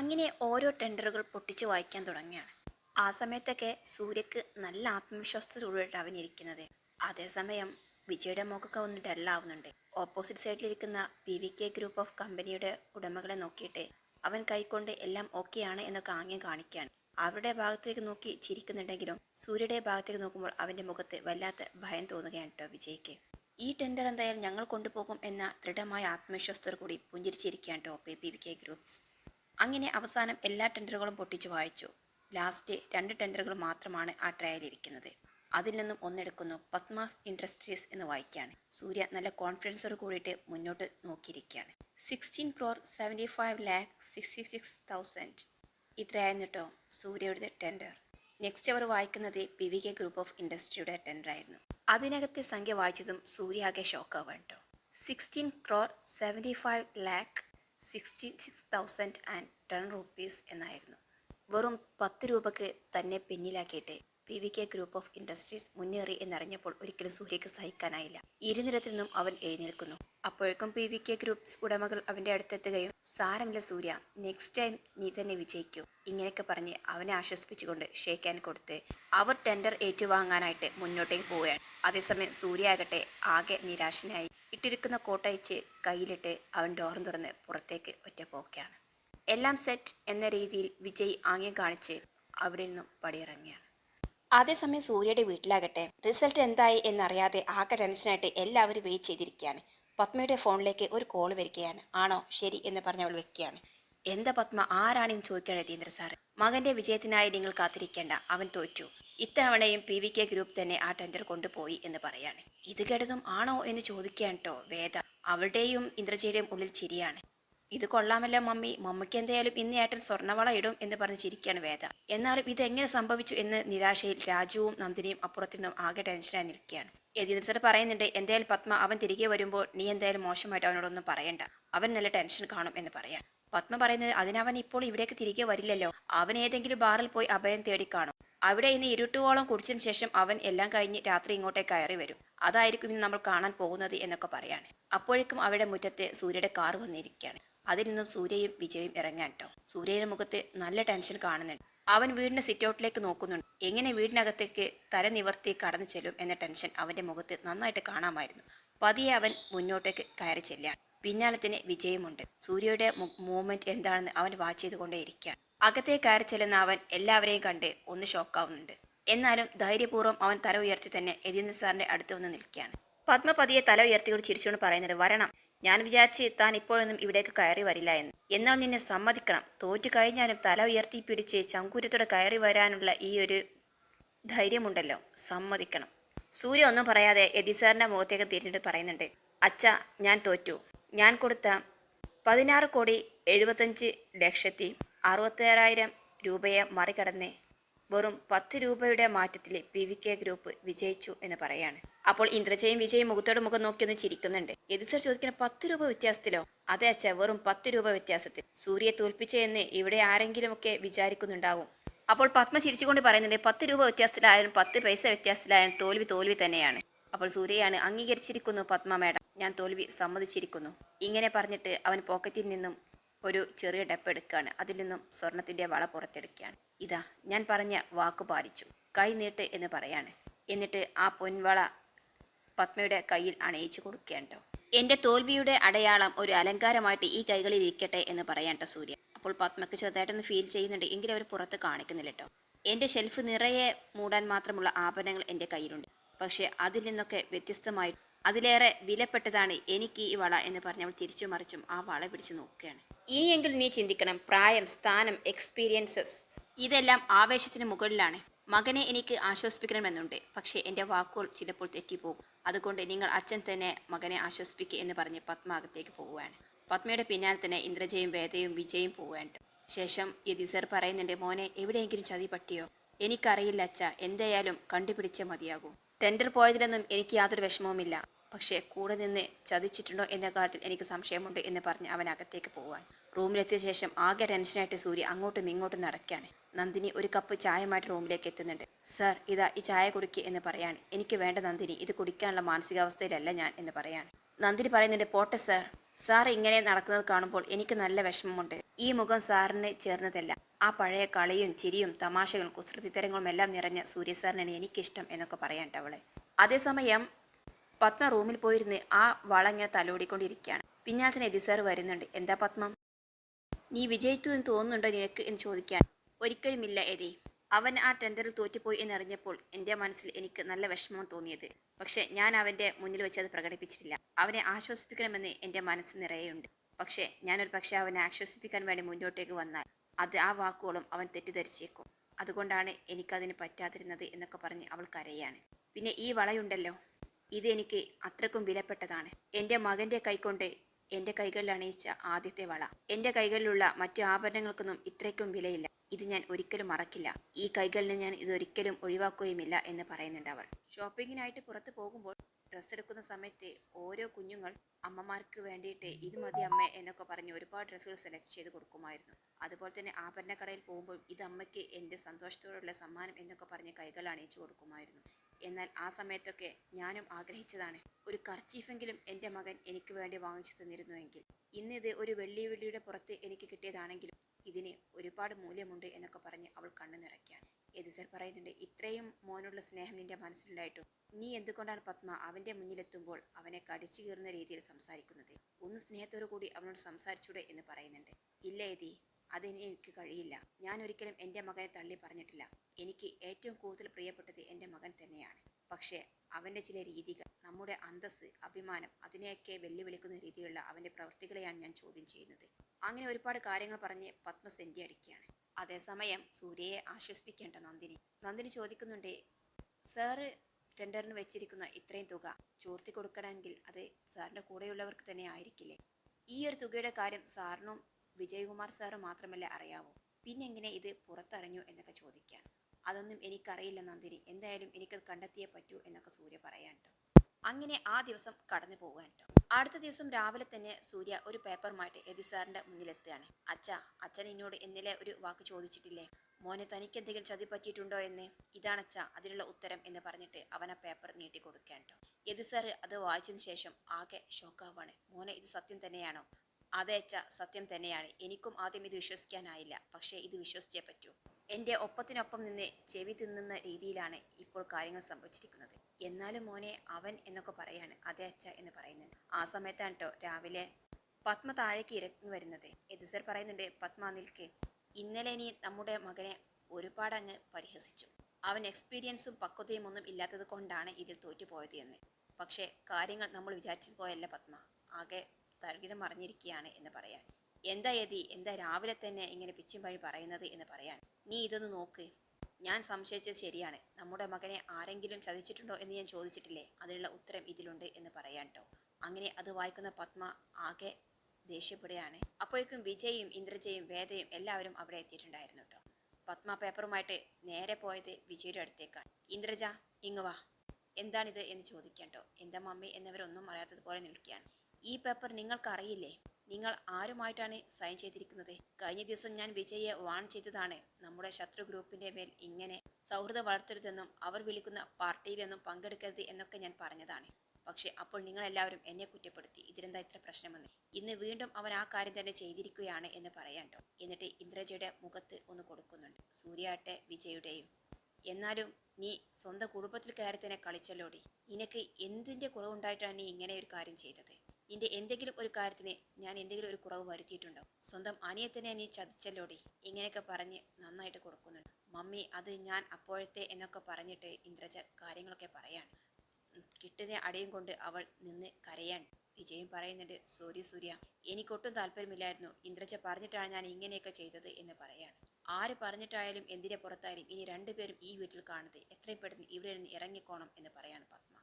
അങ്ങനെ ഓരോ ടെൻഡറുകൾ പൊട്ടിച്ചു വായിക്കാൻ തുടങ്ങിയാണ് ആ സമയത്തൊക്കെ സൂര്യക്ക് നല്ല ആത്മവിശ്വാസത്തോടുകൂടിയിട്ട് അവനിരിക്കുന്നത്. അതേസമയം വിജയുടെ മുഖമൊക്കെ ഒന്ന് ഡല്ലാവുന്നുണ്ട്. Opposite സൈഡിലിരിക്കുന്ന P V K group of കമ്പനിയുടെ ഉടമകളെ നോക്കിയിട്ട് അവൻ കൈക്കൊണ്ട് എല്ലാം ഓക്കെയാണ് എന്നൊക്കെ ആംഗ്യം കാണിക്കുകയാണ്. അവരുടെ ഭാഗത്തേക്ക് നോക്കി ചിരിക്കുന്നുണ്ടെങ്കിലും സൂര്യയുടെ ഭാഗത്തേക്ക് നോക്കുമ്പോൾ അവന്റെ മുഖത്ത് വല്ലാത്ത ഭയം തോന്നുകയാണ് കേട്ടോ വിജയ്ക്ക്. ഈ ടെൻഡർ എന്തായാലും ഞങ്ങൾ കൊണ്ടുപോകും എന്ന ദൃഢമായ ആത്മവിശ്വാസത്തോടു കൂടി പുഞ്ചിരിച്ചിരിക്കുകയാണ് കേട്ടോ പി പി കെ ഗ്രൂപ്പ്സ്. അങ്ങനെ അവസാനം എല്ലാ ടെൻഡറുകളും പൊട്ടിച്ചു വായിച്ചു. ലാസ്റ്റ് രണ്ട് ടെൻഡറുകൾ മാത്രമാണ് ആ ട്രയലിരിക്കുന്നത് അതിൽ നിന്നും ഒന്നെടുക്കുന്നു പത്മാസ് ഇൻഡസ്ട്രീസ് എന്ന് വായിക്കുകയാണ് സൂര്യ നല്ല കോൺഫിഡൻസോട് കൂടിയിട്ട് മുന്നോട്ട് നോക്കിയിരിക്കുകയാണ്. Sixteen crore seventy five lakh sixty six thousand ഇത്രയായിരുന്നു കേട്ടോ സൂര്യയുടെ ടെൻഡർ. നെക്സ്റ്റ് അവർ വായിക്കുന്നത് P V K group of ഇൻഡസ്ട്രിയുടെ tender ആയിരുന്നു. അതിനകത്തെ സംഖ്യ വായിച്ചതും സൂര്യ ആകെ ഷോക്കാവാണ് കേട്ടോ. Sixteen crore seventy five lakh sixty six thousand and ten rupees എന്നായിരുന്നു. വെറും പത്ത് രൂപയ്ക്ക് തന്നെ പിന്നിലാക്കിയിട്ട് P V K group of industries മുന്നേറി എന്നറിഞ്ഞപ്പോൾ ഒരിക്കലും സൂര്യക്ക് സഹിക്കാനായില്ല. ഇരുനിരത്തിൽ നിന്നും അവൻ എഴുന്നേൽക്കുന്നു. അപ്പോഴേക്കും പി വി കെ ഗ്രൂപ്പ്സ് ഉടമകൾ അവന്റെ അടുത്തെത്തുകയും സാരമില്ല സൂര്യ നെക്സ്റ്റ് ടൈം നീ തന്നെ വിജയിക്കൂ. ഇങ്ങനെയൊക്കെ പറഞ്ഞ് അവനെ ആശ്വസിപ്പിച്ചുകൊണ്ട് ഷേക്ക് ഷേക്കാൻ കൊടുത്ത് അവർ ടെൻഡർ ഏറ്റുവാങ്ങാനായിട്ട് മുന്നോട്ടേക്ക് പോവുകയാണ്. അതേസമയം സൂര്യ ആകട്ടെ ആകെ നിരാശനായി. ഇട്ടിരിക്കുന്ന കോട്ടയച്ച് കയ്യിലിട്ട് അവൻ ഡോർ തുറന്ന് പുറത്തേക്ക് ഒറ്റ പോക്കുകയാണ് എല്ലാം സെറ്റ് എന്ന രീതിയിൽ വിജയ് ആംഗ്യം കാണിച്ച് അവിടെ നിന്നും പടിയിറങ്ങിയാണ് അതേസമയം സൂര്യയുടെ വീട്ടിലാകട്ടെ. റിസൾട്ട് എന്തായി എന്നറിയാതെ ആകെ ടെൻഷനായിട്ട് എല്ലാവരും വെയിറ്റ് ചെയ്തിരിക്കുകയാണ്. പത്മയുടെ ഫോണിലേക്ക് ഒരു കോൾ വരികയാണ്. ആണോ? ശരി എന്ന് പറഞ്ഞ് അവൾ വെക്കുകയാണ്. എന്താ പത്മ? ആരാണെന്ന് ചോദിക്കാൻ രതീന്ദ്ര സാർ മകന്റെ വിജയത്തിനായി നിങ്ങൾ കാത്തിരിക്കേണ്ട. അവൻ തോറ്റു. ഇത്തവണയും പി വി കെ ഗ്രൂപ്പ് തന്നെ ആ ടെൻഡർ കൊണ്ടുപോയി എന്ന് പറയാണ്. ഇത് കേട്ടതും ആണോ എന്ന് ചോദിക്കാൻ കേട്ടോ വേദ. അവളുടെയും ഇന്ദ്രജയുടെയും ഉള്ളിൽ ചിരിയാണ്. ഇത് കൊള്ളാമല്ലോ മമ്മി. മമ്മിക്ക് എന്തായാലും ഇന്ന് ഏട്ടൻ സ്വർണവള ഇടും എന്ന് പറഞ്ഞ് ചിരിക്കുകയാണ് വേദ. എന്നാലും ഇത് എങ്ങനെ സംഭവിച്ചു എന്ന് നിരാശയിൽ രാജുവും നന്ദിനിയും അപ്പുറത്തു നിന്നും ആകെ ടെൻഷനായി നിൽക്കുകയാണ്. യതീന്ദ്ര സാർ പറയുന്നുണ്ട് എന്തായാലും പത്മ അവൻ തിരികെ വരുമ്പോൾ നീ എന്തായാലും മോശമായിട്ട് അവനോടൊന്നും പറയണ്ട. അവൻ നല്ല ടെൻഷൻ കാണും എന്ന് പറയാം. പത്മ പറയുന്നത് അതിനവൻ ഇപ്പോൾ ഇവിടേക്ക് തിരികെ വരില്ലല്ലോ. അവൻ ഏതെങ്കിലും ബാറിൽ പോയി അഭയം തേടി കാണും. അവിടെ ഇന്ന് ഇരുട്ടുവോളം കുടിച്ചതിന് ശേഷം അവൻ എല്ലാം കഴിഞ്ഞ് രാത്രി ഇങ്ങോട്ടേ കയറി വരും. അതായിരിക്കും ഇന്ന് നമ്മൾ കാണാൻ പോകുന്നത് എന്നൊക്കെ പറയാണ്. അപ്പോഴേക്കും അവിടെ മുറ്റത്ത് സൂര്യയുടെ കാർ വന്നിരിക്കുകയാണ്. അതിൽ നിന്നും സൂര്യയും വിജയും ഇറങ്ങാൻ കേട്ടോ സൂര്യയുടെ മുഖത്ത് നല്ല ടെൻഷൻ കാണുന്നുണ്ട്. അവൻ വീടിന്റെ സിറ്റൗട്ടിലേക്ക് നോക്കുന്നുണ്ട്. എങ്ങനെ വീടിനകത്തേക്ക് തല നിവർത്തി കടന്നു ചെല്ലും എന്ന ടെൻഷൻ അവന്റെ മുഖത്ത് നന്നായിട്ട് കാണാമായിരുന്നു. പതിയെ അവൻ മുന്നോട്ടേക്ക് കയറി ചെല്ലുകയാണ്. പിന്നാലെ തന്നെ വിജയമുണ്ട്. സൂര്യയുടെ മൂവ്മെന്റ് എന്താണെന്ന് അവൻ വാച്ച് ചെയ്തുകൊണ്ടേയിരിക്കുകയാണ്. അകത്തെ കയറി ചെല്ലുന്ന അവൻ എല്ലാവരെയും കണ്ട് ഒന്ന് ഷോക്കാവുന്നുണ്ട് എന്നാലും ധൈര്യപൂർവം അവൻ തല ഉയർത്തി തന്നെ യതീന്ദ്ര സാറിന്റെ അടുത്ത് വന്ന് നിൽക്കുകയാണ്. പത്മപതിയെ തല ഉയർത്തിക്കൊണ്ട് ചിരിച്ചുകൊണ്ട് പറയുന്നത് വരണം. ഞാൻ വിചാരിച്ച് താൻ ഇപ്പോഴൊന്നും ഇവിടേക്ക് കയറി വരില്ല എന്ന്. എന്നാൽ നിന്നെ സമ്മതിക്കണം. തോറ്റു കഴിഞ്ഞാലും തല ഉയർത്തി പിടിച്ച് ചങ്കൂരത്തോടെ കയറി വരാനുള്ള ഈ ഒരു ധൈര്യമുണ്ടല്ലോ. സമ്മതിക്കണം. സൂര്യ ഒന്നും പറയാതെ യതിസാറിന്റെ മുഖത്തേക്ക് തിരിഞ്ഞിട്ട് പറയുന്നുണ്ട് അച്ഛ ഞാൻ തോറ്റു. ഞാൻ കൊടുത്ത പതിനാറ് കോടി എഴുപത്തഞ്ച് ലക്ഷത്തി അറുപത്തേഴായിരം രൂപയെ മറികടന്ന് വെറും പത്ത് രൂപയുടെ മാറ്റത്തിൽ പി വി കെ ഗ്രൂപ്പ് വിജയിച്ചു എന്ന് പറയാണ്. അപ്പോൾ ഇന്ദ്രജയും വിജയും മുഖത്തോട് മുഖം നോക്കി ഒന്ന് ചിരിക്കുന്നുണ്ട്. എതിസർ ചോദിക്കുന്ന പത്ത് രൂപ വ്യത്യാസത്തിലോ? അതെ അച്ഛ വെറും പത്ത് രൂപ വ്യത്യാസത്തിൽ. സൂര്യയെ തോൽപ്പിച്ചെന്ന് ഇവിടെ ആരെങ്കിലുമൊക്കെ വിചാരിക്കുന്നുണ്ടാവും. അപ്പോൾ പത്മ ചിരിച്ചുകൊണ്ട് പറയുന്നുണ്ട് പത്ത് രൂപ വ്യത്യാസത്തിലായാലും പത്ത് പൈസ വ്യത്യാസത്തിലായാലും തോൽവി തോൽവി തന്നെയാണ്. അപ്പോൾ സൂര്യയാണ് അംഗീകരിച്ചിരിക്കുന്നു പത്മ മേഡം. ഞാൻ തോൽവി സമ്മതിച്ചിരിക്കുന്നു. ഇങ്ങനെ പറഞ്ഞിട്ട് അവൻ പോക്കറ്റിൽ നിന്നും ഒരു ചെറിയ ഡപ്പ് എടുക്കുകയാണ് അതിൽ നിന്നും സ്വർണത്തിന്റെ വള പുറത്തെടുക്കുകയാണ്. ഇതാ ഞാൻ പറഞ്ഞ വാക്ക് പാലിച്ചു. കൈ നീട്ട് എന്ന് പറയാണ്. എന്നിട്ട് ആ പൊൻവള പത്മയുടെ കയ്യിൽ അണയിച്ചു കൊടുക്കുകയാണ് കേട്ടോ എന്റെ തോൽവിയുടെ അടയാളം ഒരു അലങ്കാരമായിട്ട് ഈ കൈകളിൽ ഇരിക്കട്ടെ എന്ന് പറയാൻ സൂര്യ. അപ്പോൾ പത്മക്ക് ചെറുതായിട്ടൊന്ന് ഫീൽ ചെയ്യുന്നുണ്ട്. എങ്കിലും അവർ പുറത്ത് കാണിക്കുന്നില്ല കേട്ടോ എന്റെ ഷെൽഫ് നിറയെ മൂടാൻ മാത്രമുള്ള ആഭരണങ്ങൾ എന്റെ കയ്യിലുണ്ട്. പക്ഷേ അതിൽ നിന്നൊക്കെ വ്യത്യസ്തമായി അതിലേറെ വിലപ്പെട്ടതാണ് എനിക്ക് ഈ വള എന്ന് പറഞ്ഞ് അവൾ തിരിച്ചു മറിച്ചും ആ വള പിടിച്ചു നോക്കുകയാണ്. ഇനിയെങ്കിലും നീ ചിന്തിക്കണം. പ്രായം സ്ഥാനം എക്സ്പീരിയൻസസ് ഇതെല്ലാം ആവേശത്തിന് മുകളിലാണ്. മകനെ എനിക്ക് ആശ്വസിപ്പിക്കണമെന്നുണ്ട്. പക്ഷേ എന്റെ വാക്കുകൾ ചിലപ്പോൾ തെറ്റിപ്പോകും. അതുകൊണ്ട് നിങ്ങൾ അച്ഛൻ തന്നെ മകനെ ആശ്വസിപ്പിക്കുക എന്ന് പറഞ്ഞ് പത്മ അകത്തേക്ക് പോവുകയാണ്. പത്മയുടെ പിന്നാലെ തന്നെ ഇന്ദ്രജയും വേദയും വിജയും പോവുകയാണ്. ശേഷം യതിസർ പറയുന്നുണ്ട് മോനെ എവിടെയെങ്കിലും ചതി പറ്റിയോ എനിക്കറിയില്ല അച്ഛ. എന്തായാലും കണ്ടുപിടിച്ചേ മതിയാകൂ. ടെൻഡർ പോയതിലൊന്നും എനിക്ക് യാതൊരു വിഷമവുമില്ല. പക്ഷേ കൂടെ നിന്ന് ചതിച്ചിട്ടുണ്ടോ എന്ന കാര്യത്തിൽ എനിക്ക് സംശയമുണ്ട് എന്ന് പറഞ്ഞ് അവൻ അകത്തേക്ക് പോവാൻ. റൂമിലെത്തിയ ശേഷം ആകെ ടെൻഷനായിട്ട് സൂര്യ അങ്ങോട്ടും ഇങ്ങോട്ടും നടക്കുകയാണ് നന്ദിനി ഒരു കപ്പ് ചായമായിട്ട് റൂമിലേക്ക് എത്തുന്നുണ്ട്. സർ ഇതാ ഈ ചായ കുടിക്കുക എന്ന് പറയാണ്. എനിക്ക് വേണ്ട നന്ദിനി ഇത് കുടിക്കാനുള്ള മാനസികാവസ്ഥയിലല്ല ഞാൻ എന്ന് പറയാണ്. നന്ദിനി പറയുന്നുണ്ട് പോട്ടെ സർ. സാർ ഇങ്ങനെ നടക്കുന്നത് കാണുമ്പോൾ എനിക്ക് നല്ല വിഷമമുണ്ട്. ഈ മുഖം സാറിന് ചേർന്നതല്ല. ആ പഴയ കളിയും ചിരിയും തമാശകളും കുസൃതിത്തരങ്ങളും എല്ലാം നിറഞ്ഞ സൂര്യ സാറിനാണ് എനിക്കിഷ്ടം എന്നൊക്കെ പറയാൻ അവളെ. അതേസമയം പത്മ റൂമിൽ പോയിരുന്ന് ആ വള തലോടിക്കൊണ്ടിരിക്കുകയാണ്. പിന്നാലത്തിന് എതി സാർ വരുന്നുണ്ട്. എന്താ പത്മം? നീ വിജയിച്ചു എന്ന് തോന്നുന്നുണ്ടോ നിനക്ക് എന്ന് ചോദിക്കാൻ ഒരിക്കലുമില്ല എതി അവൻ ആ ടെൻഡറിൽ തോറ്റുപോയി എന്നറിഞ്ഞപ്പോൾ എന്റെ മനസ്സിൽ എനിക്ക് നല്ല വിഷമം തോന്നിയത്. പക്ഷെ ഞാൻ അവന്റെ മുന്നിൽ വെച്ച് അത് പ്രകടിപ്പിച്ചിട്ടില്ല. അവനെ ആശ്വസിപ്പിക്കണമെന്ന് എന്റെ മനസ്സ് നിറയെയുണ്ട് പക്ഷേ ഞാനൊരു പക്ഷേ അവനെ ആശ്വസിപ്പിക്കാൻ വേണ്ടി മുന്നോട്ടേക്ക് വന്നാൽ അത് ആ വാക്കുകളും അവൻ തെറ്റിദ്ധരിച്ചേക്കും. അതുകൊണ്ടാണ് എനിക്കതിന് പറ്റാതിരുന്നത് എന്നൊക്കെ പറഞ്ഞ് അവൾ കരയാണ്. പിന്നെ ഈ വളയുണ്ടല്ലോ. ഇത് എനിക്ക് അത്രക്കും വിലപ്പെട്ടതാണ്. എന്റെ മകന്റെ കൈകൊണ്ട് എന്റെ കൈകളിൽ അണിയിച്ച ആദ്യത്തെ വള. എന്റെ കൈകളിലുള്ള മറ്റു ആഭരണങ്ങൾക്കൊന്നും ഇത്രയ്ക്കും വിലയില്ല. ഇത് ഞാൻ ഒരിക്കലും മറക്കില്ല. ഈ കൈകളിൽ ഞാൻ ഇതൊരിക്കലും ഒഴിവാക്കുകയുമില്ല എന്ന് പറയുന്നുണ്ട് അവൾ. ഷോപ്പിങ്ങിനായിട്ട് പുറത്തു പോകുമ്പോൾ ഡ്രസ്സ് എടുക്കുന്ന സമയത്ത് ഓരോ കുഞ്ഞുങ്ങൾ അമ്മമാർക്ക് വേണ്ടിയിട്ട് ഇത് മതി അമ്മ എന്നൊക്കെ പറഞ്ഞ് ഒരുപാട് ഡ്രസ്സുകൾ സെലക്ട് ചെയ്ത് കൊടുക്കുമായിരുന്നു. അതുപോലെ തന്നെ ആഭരണക്കടയിൽ പോകുമ്പോൾ ഇത് അമ്മയ്ക്ക് എന്റെ സന്തോഷത്തോടുള്ള സമ്മാനം എന്നൊക്കെ പറഞ്ഞ് കൈകൾ അണിയിച്ചു കൊടുക്കുമായിരുന്നു. എന്നാൽ ആ സമയത്തൊക്കെ ഞാനും ആഗ്രഹിച്ചതാണ്. ഒരു കർച്ചീഫെങ്കിലും എന്റെ മകൻ എനിക്ക് വേണ്ടി വാങ്ങിച്ചു തന്നിരുന്നുവെങ്കിൽ. ഇന്ന് ഇത് ഒരു വെള്ളി വെള്ളിയുടെ പുറത്ത് എനിക്ക് കിട്ടിയതാണെങ്കിലും ഇതിന് ഒരുപാട് മൂല്യമുണ്ട് എന്നൊക്കെ പറഞ്ഞ് അവൾ കണ്ണു നിറയ്ക്കാൻ. എതിസർ പറയുന്നുണ്ട് ഇത്രയും മോനുള്ള സ്നേഹം നിന്റെ മനസ്സിലുണ്ടായിട്ടും. നീ എന്തുകൊണ്ടാണ് പത്മ അവന്റെ മുന്നിലെത്തുമ്പോൾ അവനെ കടിച്ചു കീറുന്ന രീതിയിൽ സംസാരിക്കുന്നത്? ഒന്ന് സ്നേഹത്തോടു കൂടി അവനോട് സംസാരിച്ചൂടെ എന്ന് പറയുന്നുണ്ട്. ഇല്ല എതി അതിന് എനിക്ക് കഴിയില്ല. ഞാൻ ഒരിക്കലും എന്റെ മകനെ തള്ളി പറഞ്ഞിട്ടില്ല. എനിക്ക് ഏറ്റവും കൂടുതൽ പ്രിയപ്പെട്ടത് എന്റെ മകൻ തന്നെയാണ്. പക്ഷേ അവന്റെ ചില രീതികൾ നമ്മുടെ അന്തസ്സ് അഭിമാനം അതിനെയൊക്കെ വെല്ലുവിളിക്കുന്ന രീതിയിലുള്ള അവന്റെ പ്രവൃത്തികളെയാണ് ഞാൻ ചോദ്യം ചെയ്യുന്നത്. അങ്ങനെ ഒരുപാട് കാര്യങ്ങൾ പറഞ്ഞ് പത്മ സെന്റി അടിക്കുകയാണ്. അതേസമയം സൂര്യയെ ആശ്വസിപ്പിക്കേണ്ട നന്ദിനി. നന്ദിനി ചോദിക്കുന്നുണ്ട് സാറ് ടെൻഡറിന് വെച്ചിരിക്കുന്ന ഇത്രയും തുക ചോർത്തി കൊടുക്കണമെങ്കിൽ അത് സാറിന്റെ കൂടെയുള്ളവർക്ക് തന്നെ ആയിരിക്കില്ലേ? ഈ ഒരു തുകയുടെ കാര്യം സാറിനും വിജയകുമാർ സാറ് മാത്രമല്ലേ അറിയാവൂ? പിന്നെങ്ങനെ ഇത് പുറത്തറിഞ്ഞു എന്നൊക്കെ ചോദിക്കാൻ. അതൊന്നും എനിക്കറിയില്ല നന്ദിനി. എന്തായാലും എനിക്കത് കണ്ടെത്തിയേ പറ്റൂ എന്നൊക്കെ സൂര്യ പറയാനുണ്ട് അങ്ങനെ ആ ദിവസം കടന്നു പോവുകയാണ് അടുത്ത ദിവസം രാവിലെ തന്നെ സൂര്യ ഒരു പേപ്പറുമായിട്ട് എതി സാറിന്റെ മുന്നിലെത്തുകയാണ്. അച്ഛ അച്ഛൻ എന്നോട് ഇന്നലെ ഒരു വാക്ക് ചോദിച്ചിട്ടില്ലേ? മോനെ തനിക്ക് എന്തെങ്കിലും ചതി പറ്റിയിട്ടുണ്ടോ എന്ന്? ഇതാണച്ഛ അതിനുള്ള ഉത്തരം എന്ന് പറഞ്ഞിട്ട് അവൻ ആ പേപ്പർ നീട്ടി കൊടുക്കാൻ എതി സാറ് അത് വായിച്ചതിന് ശേഷം ആകെ ഷോക്കാവാണ് മോനെ ഇത് സത്യം തന്നെയാണോ? അതെ അച്ഛ സത്യം തന്നെയാണ്. എനിക്കും ആദ്യം ഇത് വിശ്വസിക്കാനായില്ല. പക്ഷേ ഇത് വിശ്വസിച്ചേ പറ്റൂ. എന്റെ ഒപ്പത്തിനൊപ്പം നിന്ന് ചെവി തിന്നുന്ന രീതിയിലാണ് ഇപ്പോൾ കാര്യങ്ങൾ സംഭവിച്ചിരിക്കുന്നത്. എന്നാലും മോനെ അവൻ എന്നൊക്കെ പറയാണ് അതേ അച്ഛ എന്ന് പറയുന്നുണ്ട്. ആ സമയത്താണ് കേട്ടോ രാവിലെ പത്മ താഴേക്ക് ഇറങ്ങി വരുന്നത്. എതിസർ പറയുന്നുണ്ട് പത്മ നിൽക്ക്. ഇന്നലെ നീ നമ്മുടെ മകനെ ഒരുപാട് അങ്ങ് പരിഹസിച്ചു. അവൻ എക്സ്പീരിയൻസും പക്വതയും ഒന്നും ഇല്ലാത്തത് കൊണ്ടാണ് ഇതിൽ തോറ്റുപോയത് എന്ന്. പക്ഷേ കാര്യങ്ങൾ നമ്മൾ വിചാരിച്ചത് പോയല്ല പത്മ. ആകെ തർകിടം മറിഞ്ഞിരിക്കുകയാണ് എന്ന് പറയാൻ. എന്താ യതി? എന്താ രാവിലെ തന്നെ ഇങ്ങനെ പിച്ചും പഴി പറയുന്നത് എന്ന് പറയാൻ? നീ ഇതൊന്ന് നോക്ക്. ഞാൻ സംശയിച്ചത് ശരിയാണ്. നമ്മുടെ മകനെ ആരെങ്കിലും ചതിച്ചിട്ടുണ്ടോ എന്ന് ഞാൻ ചോദിച്ചിട്ടില്ലേ? അതിനുള്ള ഉത്തരം ഇതിലുണ്ട് എന്ന് പറയാൻ ട്ടോ. അങ്ങനെ അത് വായിക്കുന്ന പത്മ ആകെ ദേഷ്യപ്പെടുകയാണ്. അപ്പോഴേക്കും വിജയും ഇന്ദ്രജയും വേദയും എല്ലാവരും അവിടെ എത്തിയിട്ടുണ്ടായിരുന്നു കേട്ടോ പത്മ പേപ്പറുമായിട്ട് നേരെ പോയത് വിജയുടെ അടുത്തേക്കാണ്. ഇന്ദ്രജ ഇങ്ങ് വാ. എന്താണിത് എന്ന് ചോദിക്കാൻ കേട്ടോ എന്താ മമ്മി എന്നിവരൊന്നും അറിയാത്തതുപോലെ നിൽക്കുകയാണ്. ഈ പേപ്പർ നിങ്ങൾക്കറിയില്ലേ? നിങ്ങൾ ആരുമായിട്ടാണ് സൈൻ ചെയ്തിരിക്കുന്നത്? കഴിഞ്ഞ ദിവസം ഞാൻ വിജയെ വാൺ ചെയ്തതാണ്. നമ്മുടെ ശത്രു ഗ്രൂപ്പിന്റെ മേൽ ഇങ്ങനെ സൗഹൃദം വളർത്തരുതെന്നും അവർ വിളിക്കുന്ന പാർട്ടിയിലൊന്നും പങ്കെടുക്കരുത് എന്നൊക്കെ ഞാൻ പറഞ്ഞതാണ്. പക്ഷെ അപ്പോൾ നിങ്ങൾ എല്ലാവരും എന്നെ കുറ്റപ്പെടുത്തി. ഇതിലെന്താ ഇത്ര പ്രശ്നമെന്ന്? ഇന്ന് വീണ്ടും അവൻ ആ കാര്യം തന്നെ ചെയ്തിരിക്കുകയാണ് എന്ന് പറയാണ്ടോ എന്നിട്ട് ഇന്ദ്രജയുടെ മുഖത്ത് ഒന്ന് കൊടുക്കുന്നുണ്ട്. സൂര്യാട്ടെ വിജയുടെയും. എന്നാലും നീ സ്വന്തം കുടുംബത്തിൽ കയറി തന്നെ കളിച്ചല്ലോടി? നിനക്ക് എന്തിന്റെ കുറവുണ്ടായിട്ടാണ് നീ ഇങ്ങനെ ഒരു കാര്യം ചെയ്തത്? നിന്റെ എന്തെങ്കിലും ഒരു കാര്യത്തിന് ഞാൻ എന്തെങ്കിലും ഒരു കുറവ് വരുത്തിയിട്ടുണ്ടോ? സ്വന്തം അനിയത്തിനെ നീ ചതിച്ചല്ലോടി? ഇങ്ങനെയൊക്കെ പറഞ്ഞ് നന്നായിട്ട് കൊടുക്കുന്നുണ്ട്. മമ്മി അത് ഞാൻ അപ്പോഴത്തെ എന്നൊക്കെ പറഞ്ഞിട്ട് ഇന്ദ്രജ കാര്യങ്ങളൊക്കെ പറയാണ്. കിട്ടുന്ന അടയും കൊണ്ട് അവൾ നിന്ന് കരയാൻ വിജയം പറയുന്നുണ്ട് സോറി സൂര്യ എനിക്കൊട്ടും താല്പര്യമില്ലായിരുന്നു. ഇന്ദ്രജ പറഞ്ഞിട്ടാണ് ഞാൻ ഇങ്ങനെയൊക്കെ ചെയ്തത് എന്ന് പറയാണ്. ആര് പറഞ്ഞിട്ടായാലും എന്തിനെ പുറത്തായാലും ഇനി രണ്ടുപേരും ഈ വീട്ടിൽ കാണുന്നത് എത്രയും പെട്ടെന്ന് ഇവിടെ നിന്ന് ഇറങ്ങിക്കോണം എന്ന് പറയാണ് പത്മ.